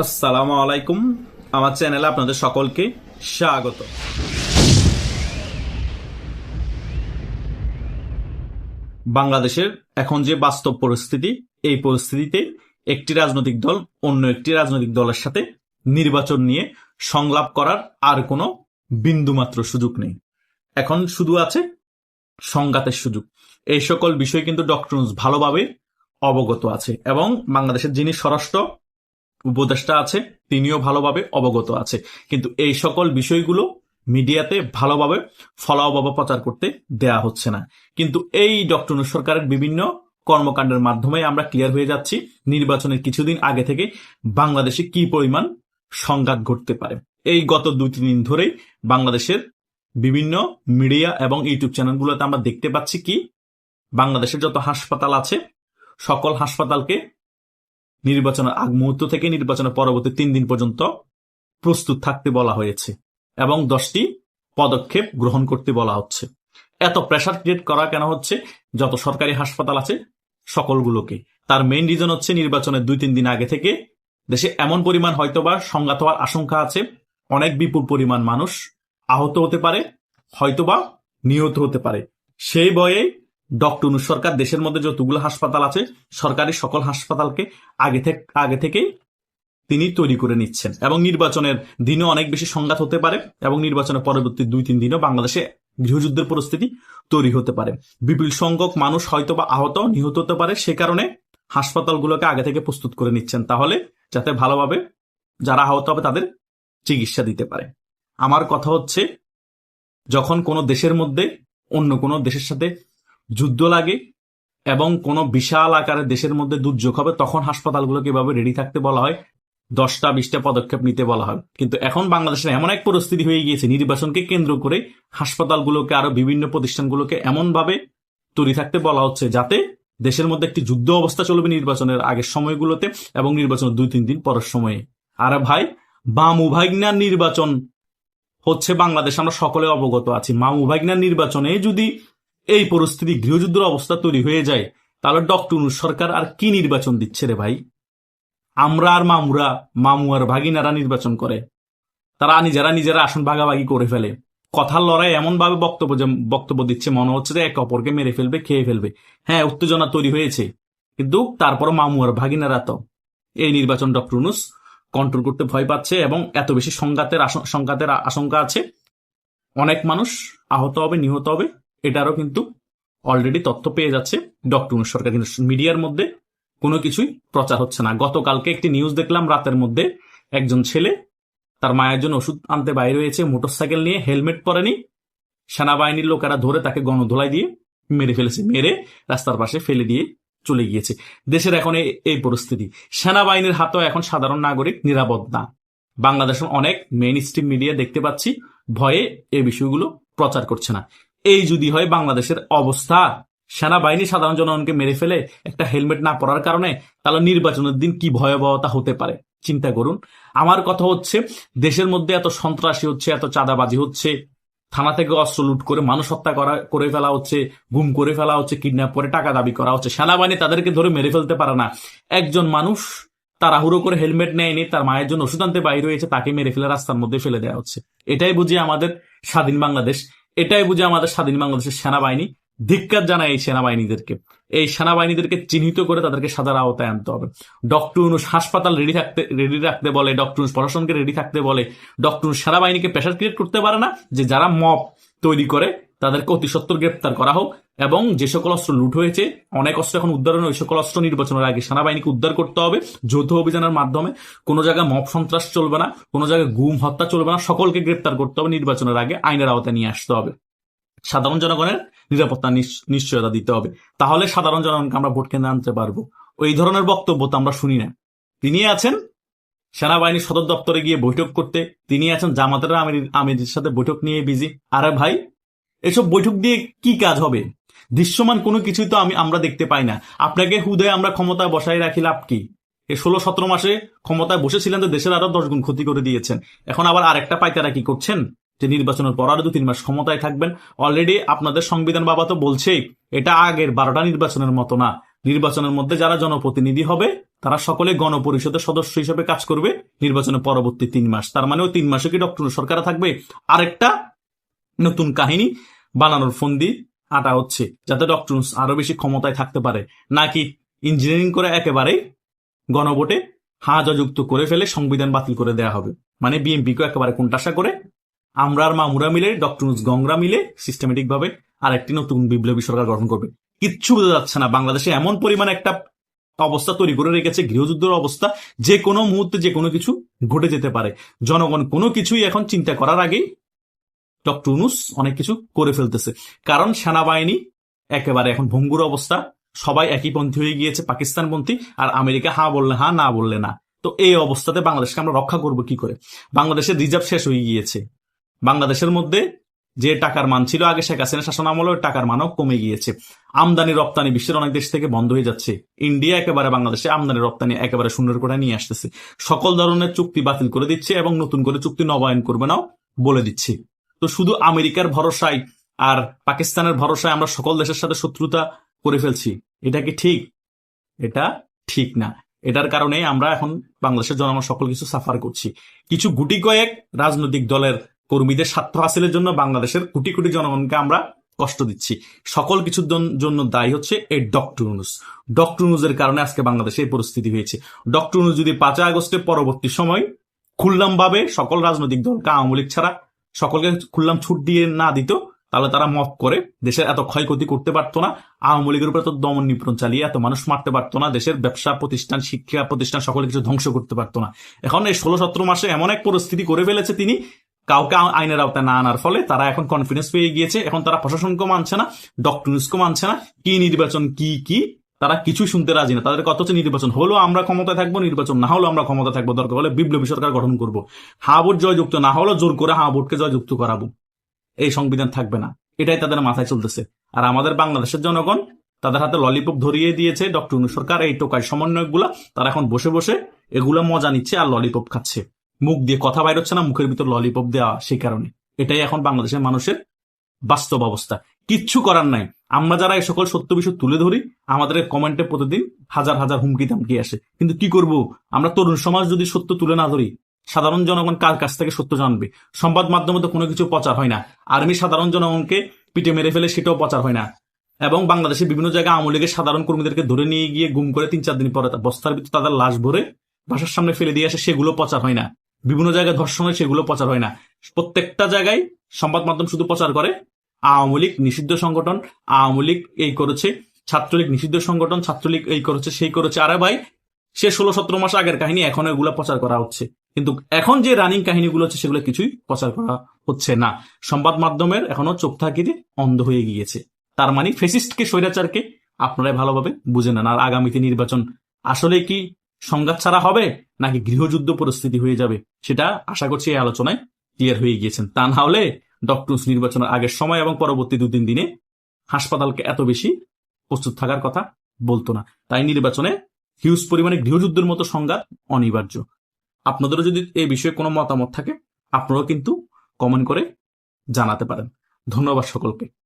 আসসালামু আলাইকুম। আমার চ্যানেলে আপনাদের সকলকে স্বাগত। বাংলাদেশের এখন যে বাস্তব পরিস্থিতি, এই পরিস্থিতিতে একটি রাজনৈতিক দল অন্য একটি রাজনৈতিক দলের সাথে নির্বাচন নিয়ে সংলাপ করার আর কোনো বিন্দুমাত্র সুযোগ নেই। এখন শুধু আছে সংঘাতের সুযোগ। এই সকল বিষয় কিন্তু ডক্টর ভালোভাবে অবগত আছে এবং বাংলাদেশের যিনি স্বরাষ্ট্র উপদেষ্টা আছে, তিনিও ভালোভাবে অবগত আছে। কিন্তু এই সকল বিষয়গুলো মিডিয়াতে ভালোভাবে ফলাওভাবে প্রচার করতে দেয়া হচ্ছে না। কিন্তু এই ডক্টর সরকারের বিভিন্ন কর্মকাণ্ডের মাধ্যমে আমরা ক্লিয়ার হয়ে যাচ্ছি নির্বাচনের কিছুদিন আগে থেকে বাংলাদেশে কি পরিমাণ সংঘাত ঘটতে পারে। এই গত দুই তিন দিন ধরেই বাংলাদেশের বিভিন্ন মিডিয়া এবং ইউটিউব চ্যানেলগুলোতে আমরা দেখতে পাচ্ছি কি, বাংলাদেশের যত হাসপাতাল আছে, সকল হাসপাতালকে নির্বাচনের আগ মুহূর্ত থেকে নির্বাচনের পরবর্তী তিন দিন পর্যন্ত প্রস্তুত থাকতে বলা হয়েছে এবং দশটি পদক্ষেপ গ্রহণ করতে বলা হচ্ছে। এত প্রেশার ক্রিয়েট করা কেন হচ্ছে? যত সরকারি হাসপাতাল আছে সকলগুলোকে। তার মেইন রিজন হচ্ছে নির্বাচনের দুই তিন দিন আগে থেকে দেশে এমন পরিমাণ হয়তোবা সংঘাত হওয়ার আশঙ্কা আছে। অনেক বিপুল পরিমাণ মানুষ আহত হতে পারে, হয়তোবা নিহত হতে পারে। সেই বয়ে ডক্টর সরকার, দেশের মধ্যে যতগুলো হাসপাতাল আছে, সরকারি সকল হাসপাতালকে আগে থেকে, আগে থেকেই তিনি তৈরি করে নিচ্ছেন। এবং নির্বাচনের দিনও অনেক বেশি সংঘাত হতে পারে এবং নির্বাচনের পরবর্তী দুই, তিন দিনও বাংলাদেশে গৃহযুদ্ধের পরিস্থিতি তৈরি হতে পারে। বিপুল সংখ্যক মানুষ হয়তো বা আহত, নিহত হতে পারে। সে কারণে হাসপাতালগুলোকে আগে থেকে প্রস্তুত করে নিচ্ছেন। তাহলে যাতে ভালোভাবে যারা আহত হবে তাদের চিকিৎসা দিতে পারে। আমার কথা হচ্ছে, যখন কোনো দেশের মধ্যে অন্য কোনো দেশের সাথে যুদ্ধ লাগে এবং কোনো বিশাল আকারের দেশের মধ্যে দুর্যোগ হবে, তখন হাসপাতালগুলোকে এভাবে রেডি থাকতে বলা হয়, দশটা, বিশটা পদক্ষেপ নিতে বলা হয়। কিন্তু এখন বাংলাদেশের এমন এক পরিস্থিতি হয়ে গিয়েছে, নির্বাচনকে কেন্দ্র করে হাসপাতালগুলোকে আরও বিভিন্ন প্রতিষ্ঠানগুলোকে এমনভাবে তৈরি থাকতে বলা হচ্ছে যাতে দেশের মধ্যে একটি যুদ্ধ অবস্থা চলবে নির্বাচনের আগের সময়গুলোতে এবং নির্বাচনের দুই, তিন দিন পরের সময়ে। আর ভাই, বামু ভাইগনার নির্বাচন হচ্ছে বাংলাদেশ, আমরা সকলে অবগত আছি। মামু ভাইগনার নির্বাচনে যদি এই পরিস্থিতি গৃহযুদ্ধের অবস্থা তৈরি হয়ে যায়। তাহলে ডক্টর অনুজ সরকার আর কি নির্বাচন দিচ্ছে রে ভাই? আমরা আর মামুরা, মামু আর ভাগিনারা নির্বাচন করে। তারা নিজেরা নিজেরা আসন ভাগাভাগি করে ফেলে। কথার লড়াই এমন ভাবে বক্তব্য বক্তব্য দিচ্ছে, মনে হচ্ছে যে একে অপরকে মেরে ফেলবে, খেয়ে ফেলবে। হ্যাঁ উত্তেজনা তৈরি হয়েছে। কিন্তু তারপর মামু আর ভাগিনারা তো। এই নির্বাচন ডক্টর কন্ট্রোল করতে ভয় পাচ্ছে এবং এত বেশি সংঘাতের সংঘাতের আশঙ্কা আছে। অনেক মানুষ আহত হবে, নিহত হবে। এটারও কিন্তু অলরেডি তথ্য পেয়ে যাচ্ছে। ডক্টর অনুজ সরকার কিন্তু মিডিয়ার মধ্যে কোনো কিছুই প্রচার হচ্ছে না। গতকালকে একটি নিউজ দেখলাম রাতের মধ্যে একজন ছেলে তার মায়ের জন্য ওষুধ আনতে বাইরে হয়েছে, মোটরসাইকেল নিয়ে হেলমেট পরেনি। সেনাবাহিনীর লোকেরা ধরে তাকে গণধোলাই দিয়ে মেরে ফেলেছে, মেরে রাস্তার পাশে ফেলে দিয়ে চলে গিয়েছে। দেশের এখন এই- পরিস্থিতি। সেনাবাহিনীর হাতেও এখন সাধারণ নাগরিক নিরাপদ না। বাংলাদেশের অনেক মেইন স্ট্রিম মিডিয়া দেখতে পাচ্ছি, ভয়ে এই বিষয়গুলো প্রচার করছে না। এই যদি হয় বাংলাদেশের অবস্থা। সেনাবাহিনী সাধারণ জনগণকে মেরে ফেলে একটা হেলমেট না পরার কারণে তাহলে নির্বাচনের দিন কি ভয়াবহতা হতে পারে? চিন্তা করুন। আমার কথা হচ্ছে, দেশের মধ্যে এত সন্ত্রাসী হচ্ছে, এত চাঁদাবাজি হচ্ছে, থানা থেকে অস্ত্র লুট করে মানুষ হত্যা করা, করে ফেলা হচ্ছে, গুম করে ফেলা হচ্ছে কিডন্যাপ করে টাকা দাবি করা হচ্ছে, সেনাবাহিনী তাদেরকে ধরে মেরে ফেলতে পারে না। একজন মানুষ তাড়াহুড়ো করে হেলমেট নেয়নি, তার মায়ের জন্য ওষুধ আনতে বাইরে হয়েছে, তাকে মেরে ফেলে রাস্তার মধ্যে ফেলে দেওয়া হচ্ছে। এটাই বুঝি আমাদের স্বাধীন বাংলাদেশ। এটাই বুঝে আমাদের স্বাধীন বাংলাদেশের সেনাবাহিনী ধিক্কার জানায় এই সেনাবাহিনীদেরকে। এই সেনাবাহিনীদেরকে চিহ্নিত করে তাদেরকে সাদার আওতায় আনতে হবে। ডক্টর অনুষ হাসপাতাল রেডি থাকতে রেডি রাখতে বলে, ডক্টর অনুষ প্রশাসনকে রেডি থাকতে বলে, ডক্টর অনুষ সেনাবাহিনীকে প্রেশার ক্রিয়েট করতে পারে না যে যারা মপ তৈরি করে তাদেরকে অতি সত্তর গ্রেপ্তার করা হোক এবং যে সকল অস্ত্র লুট হয়েছে, অনেক অস্ত্র এখন উদ্ধার ওই সকল অস্ত্র নির্বাচনের আগে সেনাবাহিনীকে উদ্ধার করতে হবে, যৌথ অভিযানের মাধ্যমে। কোনো জায়গায় মব সন্ত্রাস চলবে না, কোনো জায়গায় গুম, হত্যা চলবে না, সকলকে গ্রেপ্তার করতে হবে, নির্বাচনের আগে আইনের আওতায় নিয়ে আসতে হবে। সাধারণ জনগণের নিরাপত্তা নিশ- নিশ্চয়তা দিতে হবে। তাহলে সাধারণ জনগণকে আমরা ভোট কেন্দ্রে আনতে পারব। ওই ধরনের বক্তব্য তো আমরা শুনি না। তিনি আছেন সেনাবাহিনীর সদর দপ্তরে গিয়ে বৈঠক করতে, তিনি আছেন জামাতের আমির, আমিরের সাথে বৈঠক নিয়ে বিজি। আরে ভাই এসব বৈঠক দিয়ে কি কাজ হবে? দৃশ্যমান কোনো কিছুই তো আমি আমরা দেখতে পাই না। আপনাকে হুদয় আমরা ক্ষমতায় বসায় রাখি লাভ কি? এই ষোলো সতেরো মাসে ক্ষমতায় বসেছিলেন তো দেশের আরও দশ গুণ ক্ষতি করে দিয়েছেন। এখন আবার আরেকটা পাইতারা কি করছেন? যে নির্বাচনের পর আরও দু তিন মাস ক্ষমতায় থাকবেন। অলরেডি আপনাদের সংবিধান বাবা তো বলছেই, এটা আগের বারোটা নির্বাচনের মতো না। নির্বাচনের মধ্যে যারা জনপ্রতিনিধি হবে, তারা সকলে গণপরিষদের সদস্য হিসেবে কাজ করবে নির্বাচনের পরবর্তী তিন মাস। তার মানে ওই তিন মাসে কি ডক্টর সরকার থাকবে? আরেকটা নতুন কাহিনী বানানোর ফন্দি আটা হচ্ছে, যাতে ডক্টর আরও বেশি ক্ষমতায় থাকতে পারে। নাকি ইঞ্জিনিয়ারিং করে একেবারেই গণভোটে হাজা যুক্ত করে ফেলে সংবিধান বাতিল করে দেয়া হবে? মানে বিএনপিকে একেবারে কোনটাশা করে আমরা আর মামুরা মিলে ডক্টর গংরা মিলে সিস্টেমেটিক ভাবে আরেকটি নতুন বিপ্লবী সরকার গঠন করবে। কিচ্ছু বোঝা যাচ্ছে না, বাংলাদেশে এমন পরিমাণ একটা অবস্থা তৈরি করে রেখেছে, গৃহযুদ্ধের অবস্থা, যে কোনো মুহূর্তে যে কোনো কিছু ঘটে যেতে পারে। জনগণ কোনো কিছুই এখন চিন্তা করার আগেই ডক্টর ইউনুস অনেক কিছু করে ফেলতেছে। কারণ সেনাবাহিনী একেবারে এখন ভঙ্গুর অবস্থা। সবাই একই পন্থী হয়ে গিয়েছে পাকিস্তানপন্থী আর আমেরিকা হা বললে হা, না বললে না। তো এই অবস্থাতে বাংলাদেশকে আমরা রক্ষা করব কি করে? বাংলাদেশের রিজার্ভ শেষ হয়ে গিয়েছে। বাংলাদেশের মধ্যে যে টাকার মান ছিল আগে শেখ হাসিনা শাসন আমলে ওই টাকার মানও কমে গিয়েছে। আমদানি রপ্তানি বিশ্বের অনেক দেশ থেকে বন্ধ হয়ে যাচ্ছে। ইন্ডিয়া একেবারে বাংলাদেশে আমদানি রপ্তানি একেবারে শূন্যের করে নিয়ে আসতেছে। সকল ধরনের চুক্তি বাতিল করে দিচ্ছে এবং নতুন করে চুক্তি নবায়ন করবে নাও বলে দিচ্ছে। তো শুধু আমেরিকার ভরসায় আর পাকিস্তানের ভরসায় আমরা সকল দেশের সাথে শত্রুতা করে ফেলছি। এটা কি ঠিক? এটা ঠিক না। এটার কারণে আমরা এখন বাংলাদেশের জনগণ সকল কিছু সাফার করছি। কিছু গুটি কয়েক রাজনৈতিক দলের কর্মীদের স্বার্থ হাসিলের জন্য বাংলাদেশের কোটি কোটি জনগণকে আমরা কষ্ট দিচ্ছি। সকল কিছুর জন্য দায়ী হচ্ছে এই ডক্টর ইউনুস। ডক্টর ইউনুসের কারণে আজকে বাংলাদেশে এই পরিস্থিতি হয়েছে। ডক্টর ইউনুস যদি পাঁচই আগস্টের পরবর্তী সময় খুললাম ভাবে সকল রাজনৈতিক দলকে আওয়ামী লীগ ছাড়া সকলকে খুললাম ছুট দিয়ে না দিত, তাহলে তারা মত করে। দেশের এত ক্ষয়ক্ষতি করতে পারতো না। আওয়ামী লীগের উপরে তো দমন নিপীড়ন চালিয়ে, এত মানুষ মারতে পারতো না। দেশের ব্যবসা প্রতিষ্ঠান, শিক্ষা প্রতিষ্ঠান, সকলে কিছু ধ্বংস করতে পারতো না। এখন এই ষোলো সতেরো মাসে এমন এক পরিস্থিতি করে ফেলেছে তিনি। কাউকে আইনের আওতায় না আনার ফলে তারা এখন কনফিডেন্স পেয়ে গিয়েছে। এখন তারা প্রশাসনকেও মানছে না ডক্টর মানছে না। কি নির্বাচন কি কি? তারা কিছুই শুনতে রাজি না। তাদের কত হচ্ছে নির্বাচন। হলেও আমরা ক্ষমতায় থাকব, নির্বাচন না হলেও আমরা ক্ষমতা থাকব। দরকার হলে বিপ্লবী সরকার গঠন করব। হা জয়যুক্ত না হলেও জোর করে হা ভোটকে জয়যুক্ত করাবো। এই সংবিধান থাকবে না। এটাই তাদের মাথায় চলতেছে। আর আমাদের বাংলাদেশের জনগণ তাদের হাতে ললিপপ ধরিয়ে দিয়েছে ডক্টর ইউনূস সরকার। এই টোকাই সমন্বয়কগুলা তারা এখন বসে বসে এগুলা মজা নিচ্ছে আর ললিপপ খাচ্ছে। মুখ দিয়ে কথা বাইর হচ্ছে না, মুখের ভিতর ললিপপ দেওয়া সেই কারণে। এটাই এখন বাংলাদেশের মানুষের বাস্তব অবস্থা। কিচ্ছু করার নাই। আমরা যারা এই সকল সত্য বিষয় তুলে ধরি, আমাদের কমেন্টে প্রতিদিন হাজার হাজার হুমকি দামকি আসে। কিন্তু কি করব? আমরা তরুণ সমাজ যদি সত্য তুলে না ধরি, সাধারণ জনগণ কার কাছ থেকে সত্য জানবে? সংবাদ মাধ্যমে তো কোনো কিছু প্রচার হয় না। আর্মি সাধারণ জনগণকে পিটে মেরে ফেলে সেটাও প্রচার হয় না। এবং বাংলাদেশের বিভিন্ন জায়গায় আওয়ামী লীগের সাধারণ কর্মীদেরকে ধরে নিয়ে গিয়ে গুম করে তিন চার দিন পরে বস্তার ভিতরে তাদের লাশ ভরে বাসার সামনে ফেলে দিয়ে আসে, সেগুলো প্রচার হয় না। বিভিন্ন জায়গায় ধর্ষণ সেগুলো প্রচার হয় না। প্রত্যেকটা জায়গায় সংবাদ মাধ্যম শুধু প্রচার করে আওয়ামী লীগ নিষিদ্ধ সংগঠন, আওয়ামী লীগ এই করেছে, ছাত্রলীগ নিষিদ্ধ সংগঠন, ছাত্রলীগ এই করেছে, সেই করেছে। আরে ভাই, সে ষোলো সতেরো মাস আগের কাহিনী, এখন এগুলো প্রচার করা হচ্ছে। কিন্তু এখন যে রানিং কাহিনীগুলো হচ্ছে, সেগুলো কিছুই প্রচার করা হচ্ছে না। সংবাদ মাধ্যমের এখনও চোখ থাকিতে অন্ধ হয়ে গিয়েছে। তার মানে ফেসিস্টকে, স্বৈরাচারকে আপনারাই ভালোভাবে বুঝে নেন। আর আগামীতে নির্বাচন আসলে কি সংঘাত ছাড়া হবে, নাকি গৃহযুদ্ধ পরিস্থিতি হয়ে যাবে, সেটা আশা করছি এই আলোচনায় ক্লিয়ার হয়ে গিয়েছেন। তা না হলে ডক্টর নির্বাচনের আগের সময় এবং পরবর্তী দুদিন দিনে হাসপাতালকে এত বেশি প্রস্তুত থাকার কথা বলতো না। তাই নির্বাচনে হিউজ পরিমাণে গৃহযুদ্ধের মতো সংঘাত অনিবার্য। আপনাদেরও যদি এই বিষয়ে কোনো মতামত থাকে, আপনারাও কিন্তু কমেন্ট করে জানাতে পারেন। ধন্যবাদ সকলকে।